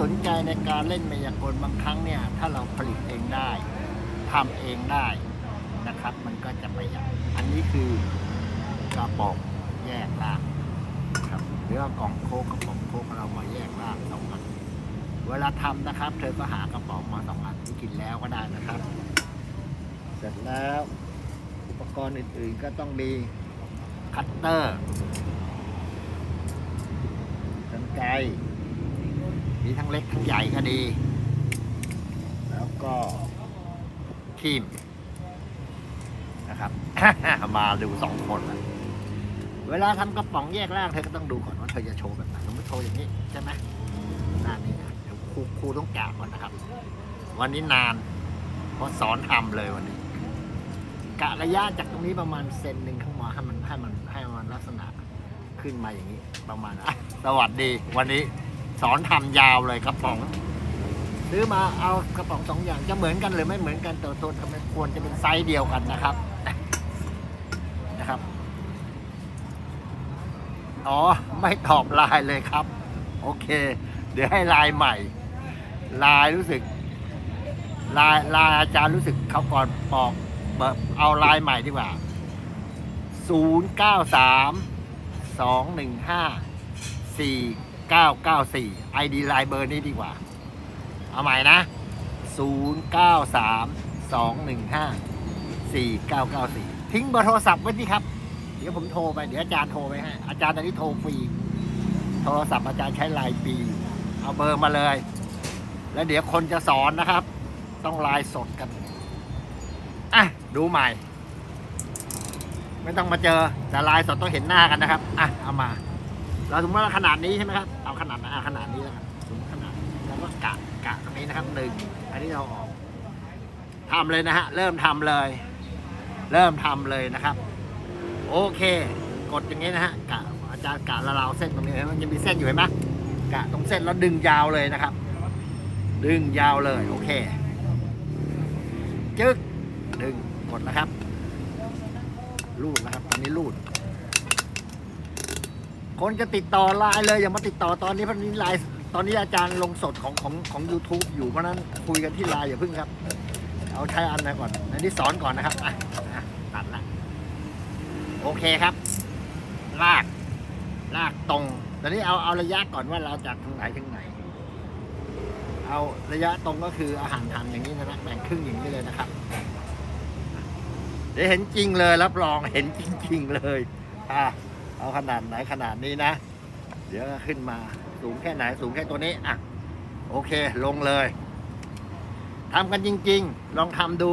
สนใจในการเล่นมายากลบางครั้งเนี่ย ถ้าเราผลิตเองได้ทำเองได้นะครับ มันก็จะประหยัดอันนี้คือกระป๋องแยกล่างครับหรือว่ากล่องโคกกระป๋องโคกเรามาแยกล่างสองอันเวลาทำนะครับ เธอก็หากระป๋องมาสองอันที่กินแล้วก็ได้นะครับ เสร็จแล้วอุปกรณ์อื่นๆก็ต้องมีคัตเตอร์กันไกร มีทั้งเล็กทั้งใหญ่ก็ดี แล้วก็ครีมนะครับ มาดูสองคนละเวลาทำกระป๋องแยกล่างเธอก็ต้องดูก่อนว่าเธอจะโชว์แบบไหนสมมติโชว์อย่างนี้ใช่ไหมหน้านี้นะเดี๋ยวครูครูต้องแกะก่อนนะครับ วันนี้นาน เพราะสอนทำเลยวันนี้ กะระยะจากตรงนี้ประมาณเซนหนึ่งข้างมาให้มันให้มันให้มันลักษณะขึ้นมาอย่างนี้ ประมาณอะสวัสดีวันนี้ สอนทำยาวเลยกระป๋องซื้อมาเอากระป๋องสองอย่างจะเหมือนกันหรือไม่เหมือนกันแต่ตัวทำไมควรจะเป็นไซส์เดียวกันนะครับนะครับ อ๋อ ไม่ตอบไลน์เลยครับ โอเค เดี๋ยวให้ไลน์ใหม่ไลน์รู้สึกไลน์ไลน์อาจารย์รู้สึกเขาก่อนบอกเอาไลน์ใหม่ดีกว่า0 9 3 2 1 5 4 9 9 4 ID ไลน์เบอร์นี้ดีกว่า เอาใหม่นะ 0 9 3 2 1 5 4 9 9 4 ทิ้งเบอร์โทรศัพท์ไว้ที่ครับ เดี๋ยวผมโทรไป เดี๋ยวอาจารย์โทรไปให้ อาจารย์ตอนนี้โทรฟรี โทรศัพท์อาจารย์ใช้ไลน์ปี เอาเบอร์มาเลย แล้วเดี๋ยวคนจะสอนนะครับ ต้องไลน์สดกันอะ ดูใหม่ ไม่ต้องมาเจอแต่ไลน์สดต้องเห็นหน้ากันนะครับ อะ เอามา เราสมมติว่าขนาดนี้ใช่ไหมครับเอาขนาดอะขนาดนี้แล้วกันสมมติขนาดแล้วก็กะกะตรงนี้นะครับหนึ่งอันนี้เราออกทำเลยนะฮะเริ่มทำเลย เริ่มทำเลยนะครับ โอเค กดอย่างนี้นะฮะกะอาจารย์กะละลาวเส้นตรงนี้เห็นไหมมันจะมีเส้นอยู่เห็นไหมกะตรงเส้นแล้วดึงยาวเลยนะครับ ดึงยาวเลยโอเคจึ๊กดึงกดนะครับ รูดนะครับตอนนี้รูด คนจะติดต่อไลน์เลยอย่ามาติดต่อตอนนี้เพราะนี้ไลน์ตอนนี้อาจารย์ลงสดของของของ u t u b e อยู่เพราะนั้นคุยกันที่ไลน์อย่าเพิ่งครับ เอาใช้อันไหนก่อนอันนี้สอนก่อนนะครับอะอะตัดละโอเคครับ ลาก ลากตรงตอนนี้เอาเอาระยะก่อนว่าเราจากตรงไหนถึงไหน เอาระยะตรงก็คืออาหารทานอย่างนี้นะแบ่งครึ่งอย่างนี้เลยนะครับเดี๋ยวเห็นจริงเลยรับรองเห็นจริง ๆ เลยอะ เอาขนาดไหนขนาดนี้นะ เดี๋ยวขึ้นมาสูงแค่ไหนสูงแค่ตัวนี้อะโอเคลงเลยทำกันจริง ๆ ลองทำดู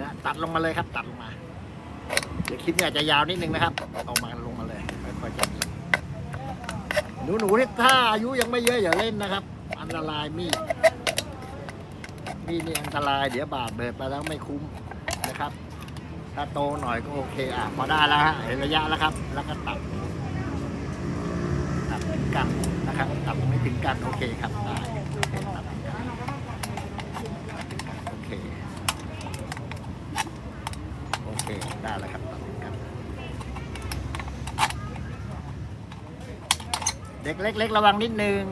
นะตัดลงมาเลยครับ ตัดลงมา เดี๋ยวคลิปนี้อาจจะยาวนิดนึงนะครับเอามาลงมาเลยค่อยๆจับหนูหนูๆที่ถ้าอายุยังไม่เยอะอย่าเล่นนะครับ อันตรายมีดมีดนี่อันตรายเดี๋ยวบาดเบิดไปแล้วไม่คุ้ม ถ้าโตหน่อยก็โอเคอะพอได้แล้วฮะเห็นระยะแล้วครับ แล้วก็ตัดตัดถึงกันนะครับตัดไม่ถึงกันโอเคครับได้ตัดถึงกันโอเคโอเคได้แล้วครับตัดถึงกันเด็กเล็กๆระวังนิดนึง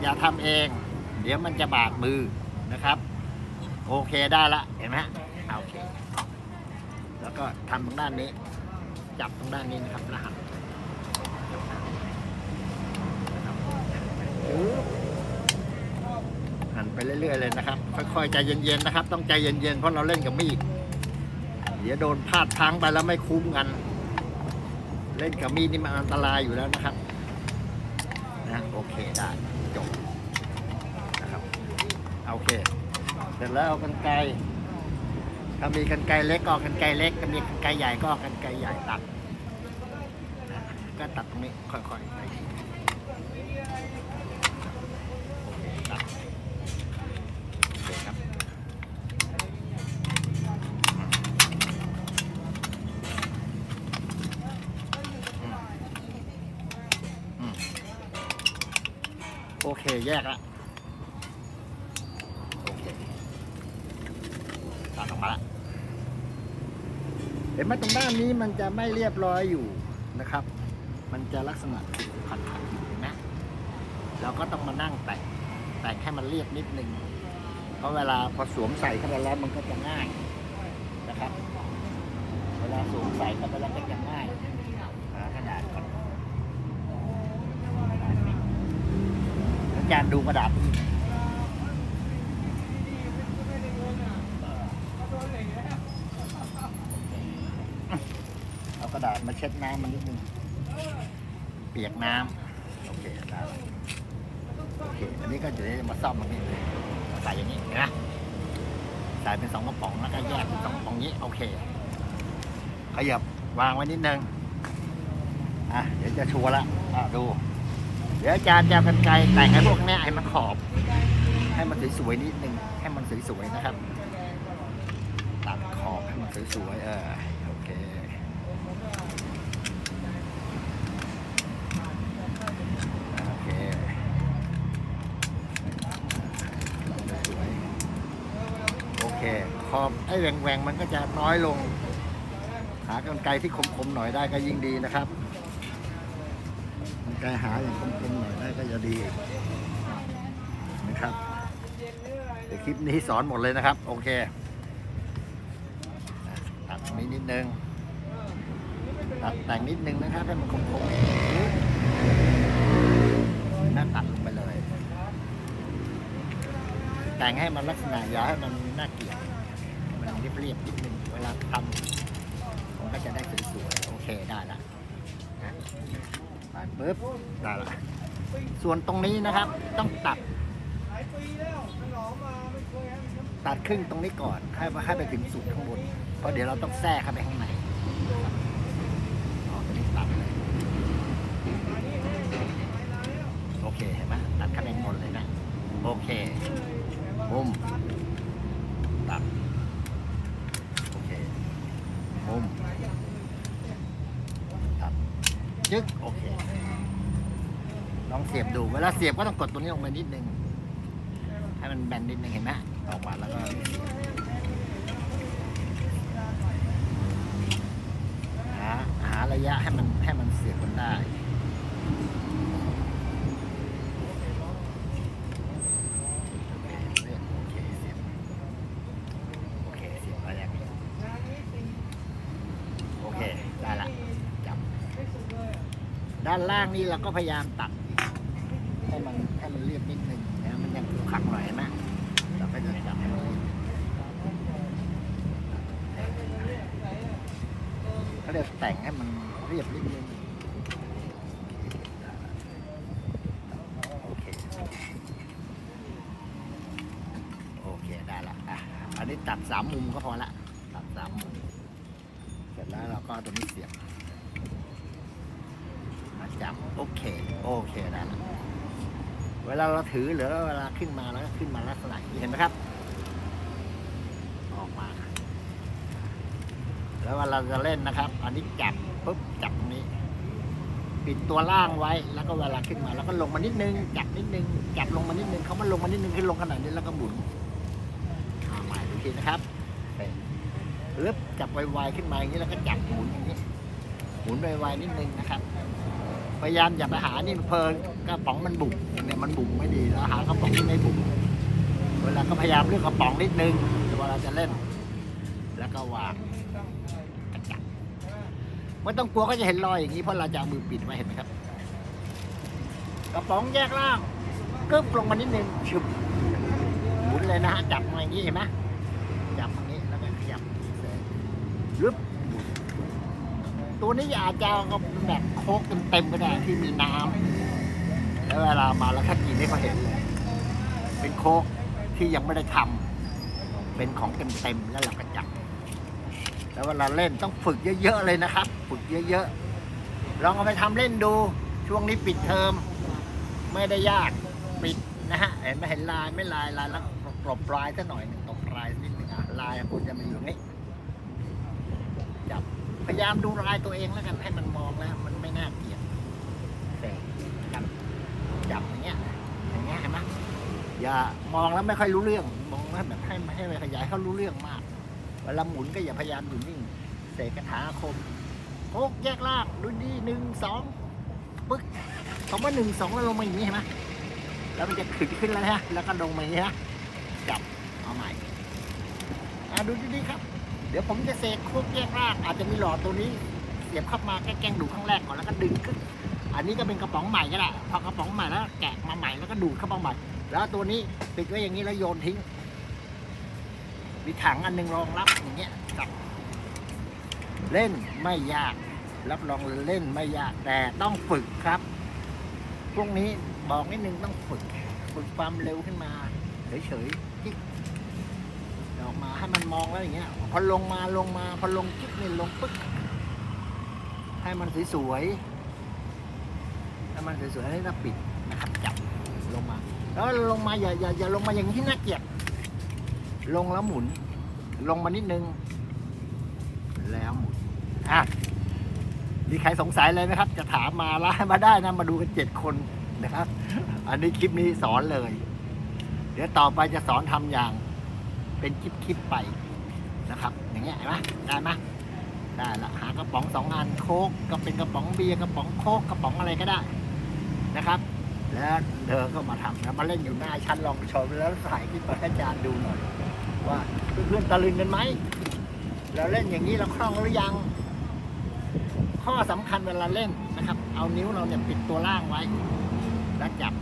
อย่าทำเอง เดี๋ยวมันจะบาดมือนะครับ โอเคได้ละเห็นไหมฮะอะโอเค แล้ว ก็ทำตรงด้านนี้ จับตรงด้านนี้นะครับแล้วหันนะครับหันไปเรื่อยๆเลยนะครับ ค่อยๆใจเย็นๆนะครับ ต้องใจเย็นๆเพราะเราเล่นกับมีดเดี๋ยวโดนพลาดพลังไปแล้วไม่คุ้มกัน เล่นกับมีดนี่มันอันตรายอยู่แล้วนะครับนะโอเคได้จบนะครับโอเค เสร็จแล้วเอากันไกร ถ้ามีกันไกรเล็กก็เอากันไกรเล็กถ้ามีกันไกรใหญ่ก็เอากันไกรใหญ่ตัดก็ตัดตรงนี้ค่อยๆไปทีโอเคตัดครับโอเค แยกละโอเคตัดออกมาละ เห็นไหมตรงด้านนี้มันจะไม่เรียบร้อยอยู่นะครับ มันจะลักษณะติดขัดขัดอยู่นไหมเราก็ต้องมานั่งแต่งแต่งให้มันเรียบนิดนึง เพราะเวลาพอสวมใส่เข้าไปแล้วมันก็จะง่ายนะครับ เวลาสวมใส่เข้าไปแล้วก็จะง่ายหากระดาษก่อนอาจารย์ดูกระดาษนี่เอากระดาษามันนิดนึงเปียกน้ำโอเคได้แล้วโอเคอันนี้ก็จะได้มาซ่อมตรงนี้เลยใส่อย่างนี้นไหมใส่เป็นสองกระป๋องแล้วก็แยกเป็นสองกระป๋องนี้โอเคขยับวางไว้นิดนึงอะเดี๋ยวจะชัวร์ละอะดู เดี๋ยวอาจารย์จะเอากันไกลแต่งให้พวกเนี้ให้มันขอบ ให้มันสวยๆนิดนึงให้มันสวยๆนะครับตัดขอบให้มันสวยๆเออโอเค โอเคสวยโอเค ข อบไอ้แหว่งๆ มันก็จะน้อยลง หากรรไกรที่คมๆหน่อยได้ก็ยิ่งดีนะครับกรรไกรหาอย่างคมๆหน่อยได้ก็จะดีนะครับเดี๋ยวคลิปนี้สอนหมดเลยนะครับ โอเคตัดตรงนี้นิดนึงตัดแต่งนิดนึงนะครับให้มันคมๆน้าตัดลงไปเลย แต่งให้มันลักษณะอย่าให้มันน่าเกลียด รียบๆนิดนึงเวลาทำมันก็จะได้สวยๆโอเคได้ละนะไปปุ๊บได้ละส่วนตรงนี้นะครับต้องตัดตัดครึ่งตรงนี้ก่อนให้ให้ไปถึงสุดข้างบนเพราะเดี๋ยวเราต้องแทรกเข้าไปข้างในเอาตรงนี้ตัดเลยโอเคเห็นไหมตัดคะแนนหมดเลยนะโอเคมุมตัด โอเค มตัดยึกโอเค ลองเสียบดู เวลาเสียบก็ต้องกดตัวนี้ลงมานิดนึง ให้มันแบนนิดนึงเห็นไหมออกมาแล้วก็หาหาระยะให้มันให้มันเสียบกันได้ โอเคเสียบโอเคเสียบแล้วอย่างนี้โอเค ได้ละจับ ด้านล่างนี่เราก็พยายามตัดให้มันให้มันเรียบนิดนึงนะมันยังขรุขระหน่อยนะเราก็จะจับให้มันเรียเขาเรียกแต่งให้มันเรียบนิดนึงโอเคโอเคได้ละอะอันนี้ตัดสามมุมก็พอละตัดสามมุมเสร็จแล้วเราก็ตัวนี้เสียบ โอเค โอเคได้ละเวลาเราถือหรือเวลาขึ้นมาแล้วก็ขึ้นมาลักษณะนี้เห็นไหมครับ ออกมา แล้วเวลาเราจะเล่นนะครับ อันนี้จับปุ๊บจับตรงนี้ ปิดตัวล่างไว้แล้วก็เวลาขึ้นมา แล้วก็ลงมานิดนึง จับนิดนึง จับลงมานิดนึงเขามันลงมานิดนึงขึ้นลงขนาดนี้แล้วก็หมุนเอาใหม่ดูทีนะครับเป็นลึบจับไวๆขึ้นมาอย่างนี้แล้วก็จับหมุนอย่างนี้หมุนไวๆนิดนึงนะครับ พยายามอย่าไปหานี่เพลิงกระป๋องมันบุ๋มเนี่ยมันบุ๋มไม่ดีเราหากระป๋องที่ไม่บุ๋มเวลาก็พยายามเลือกกระป๋องนิดนึงเวลาจะเล่น แล้วก็วางกระจับไม่ต้องกลัวก็จะเห็นรอยอย่างนี้เพราะเราจะเอามือปิดไว้เห็นไหมครับ กระป๋องแยกล่างกึ๊บลงมานิดนึงชุบหมุนเลยนะฮะจับมาอย่างนี้เห็นไหมจับตรงนี้แล้วก็ขยับรึบหมุน ตัวนี้อาจจะเอาแบบโคกเต็มๆก็ได้ที่มีน้ำแล้วเวลามาแล้วถ้ากินให้เขาเห็นเลย เป็นโคกที่ยังไม่ได้ทำเป็นของเต็มๆแล้วเราก็จับแล้วเวลาเล่นต้องฝึกเยอะๆเลยนะครับ ฝึกเยอะๆลองเอาไปทำเล่นดูช่วงนี้ปิดเทอม ไม่ได้ยากปิดนะฮะเห็นไหมเห็นลายไม่ลายลายแล้วกรบลายซะหน่อยหนึ่งตบลายนิดหนึ่งอะลายคุณจะมาอยู่ตรงนี้จับ พยายามดูลายตัวเองแล้วกันให้มันมองแล้ว มันไม่น่าเกลียดแต่จับจับอย่างเงี้ยอย่างเงี้ยเห็นไหมอย่ามองแล้วไม่ค่อยรู้เรื่องมองแล้วแบบให้ให้ไปขยายเขารู้เรื่องมากเวลาหมุนก็อย่าพยายามอยู่นิ่งเสกคาถาอาคมโคกแยกล่างดูดีหนึ่งสองปึ๊กคำว่าหนึ่งสองแล้วลงมาอย่างนี้เห็นไหมแล้วมันจะขึ้นขึ้นแล้วนะแล้วก็ลงมาอย่างนี้นะจับเอาใหม่อะดูดีๆครับเดี๋ยวผมจะเสกโคกแยกรากอาจจะมีหลอดตัวนี้ เสียบเข้ามาแกล้งดูข้างแรกก่อนแล้วก็ดึงขึ้น อันนี้ก็เป็นกระป๋องใหม่ก็ได้พอกระป๋องใหม่แล้วแกะมาใหม่แล้วก็ดูดเข้ามาใหม่ แล้วตัวนี้ปิดไว้อย่างนี้แล้วโยนทิ้ง มีถังอันหนึงรองรับอย่างเงี้ยจับเล่นไม่ยาก รับรองเล่นไม่ยากแต่ต้องฝึกครับ พวกนี้บอกนิดนึงต้องฝึก ฝึกความเร็วขึ้นมาเฉยๆจิ๊ก ออกมาให้มันมองแล้วอย่างเงี้ย พอลงมาลงมา พอลงจิ๊กนี่ลงปึ๊กให้มันสวยๆให้มันสวยๆให้เราปิดนะครับจับลงมา แล้วลงมาอย่าอย่าอย่าลงมาอย่างที่น่าเกลียดลงแล้วหมุน ลงมานิดนึง แล้วหมุนอะมีใครสงสัยอะไรไหมครับ จะถามมาล่มาได้นะ มาดูกันเจ็ดคนนะครับ อันนี้คลิปนี้สอนเลย เดี๋ยวต่อไปจะสอนทำอย่าง เป็นคลิปคลิปไปนะครับ อย่างเงี้ยเห็นไหมได้ไหมได้ละหากระป๋องสองอันโค้กก็เป็นกระป๋องเบียร์กระป๋องโค้กกระป๋องอะไรก็ได้นะครับ แล้วเธอก็มาทำนะมาเล่นอยู่หน้าชั้นลองชมแล้วถ่ายคลิปให้อาจารย์ดูหน่อย ว่าเพื่อนๆตะลึงกันไหมแล้วเล่นอย่างนี้เราคล่องหรือยัง ข้อสำคัญเวลาเล่นนะครับ เอานิ้วเราเนี่ยปิดตัวล่างไว้ แล้วจับ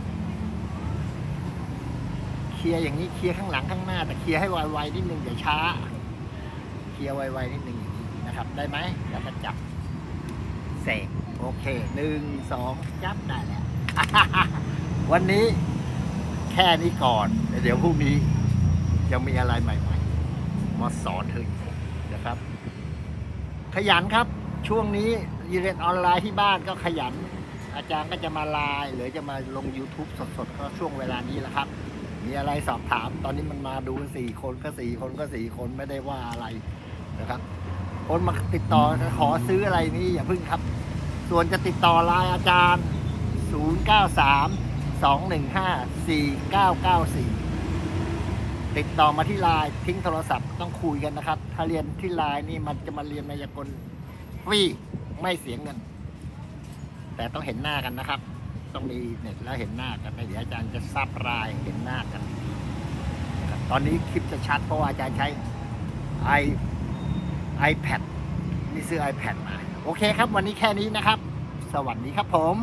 ลียร์อย่างนี้เคลียร์ข้างหลังข้างหน้า แต่เคลียร์ให้ไวๆนิดนึงอย่าช้า เคลียร์ไวๆนิดนึงอย่างนี้นะครับ ได้ไหมแล้วก็จับเสกโอเคหนึ่งสองจับได้แล้ว วันนี้แค่นี้ก่อน เดี๋ยวพรุ่งนี้จะมีอะไรใหม่ๆ มาสอนเธอนะครับ ขยันครับช่วงนี้เรียนออนไลน์ที่บ้านก็ขยัน อาจารย์ก็จะมาไลน์หรือจะมาลง YouTube สดๆ ก็ช่วงเวลานี้แหละครับ มีอะไรสอบถาม ตอนนี้มันมาดูสี่คนก็สี่คนก็สี่คนไม่ได้ว่าอะไรนะครับ คนมาติดต่อขอซื้ออะไรนี่อย่าพึ่งครับ ส่วนจะติดต่อไลน์อาจารย์ 093 215 4994 ติดต่อมาที่ไลน์ทิ้งโทรศัพท์ต้องคุยกันนะครับ ถ้าเรียนที่ไลน์นี่มันจะมาเรียนมายากลฟรีไม่เสียเงิน แต่ต้องเห็นหน้ากันนะครับ ต้องมีเน็ตแล้วเห็นหน้ากันเดี๋ยวอาจารย์จะซับรายเห็นหน้ากันนะครับตอนนี้คลิปจะชัดเพราะว่าอาจารย์ใช้ i iPad นี่ซื้อ iPad มา โอเคครับ วันนี้แค่นี้นะครับ สวัสดีครับผม